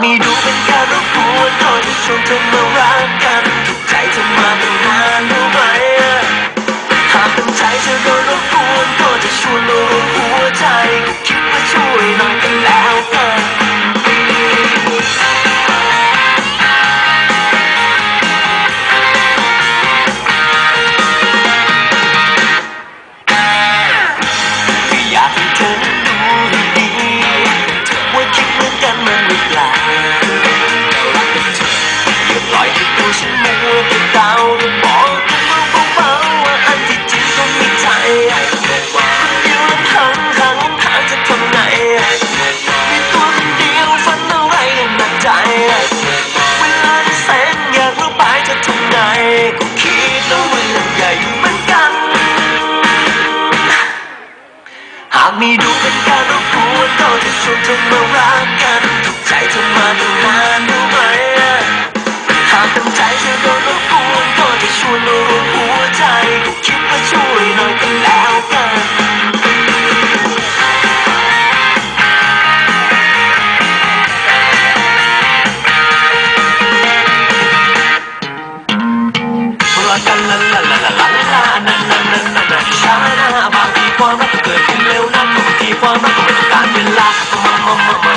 ไม่ดูเป็นการรบกวนคนที่ชวนเธอมารักกันถูกใจเธอมาตั้งนานรู้ไหมหากตั้งใจเธอก็รบกวนก็จะชวนมารวมหัวใจก็คิดว่าช่วยหน่อยกันแล้วกัน ดูเป็นการรบกวนก็จะชวนเธอมารักกันถูกใจเธอมาตั้งนานรู้ไหมหากตั้งใจเธอโดนรบกวนก็จะชวนมารวมหัวใจก็คิดว่าช่วยหน่อยกันแล้วกันรักกันละละละละ Mamma, mamma.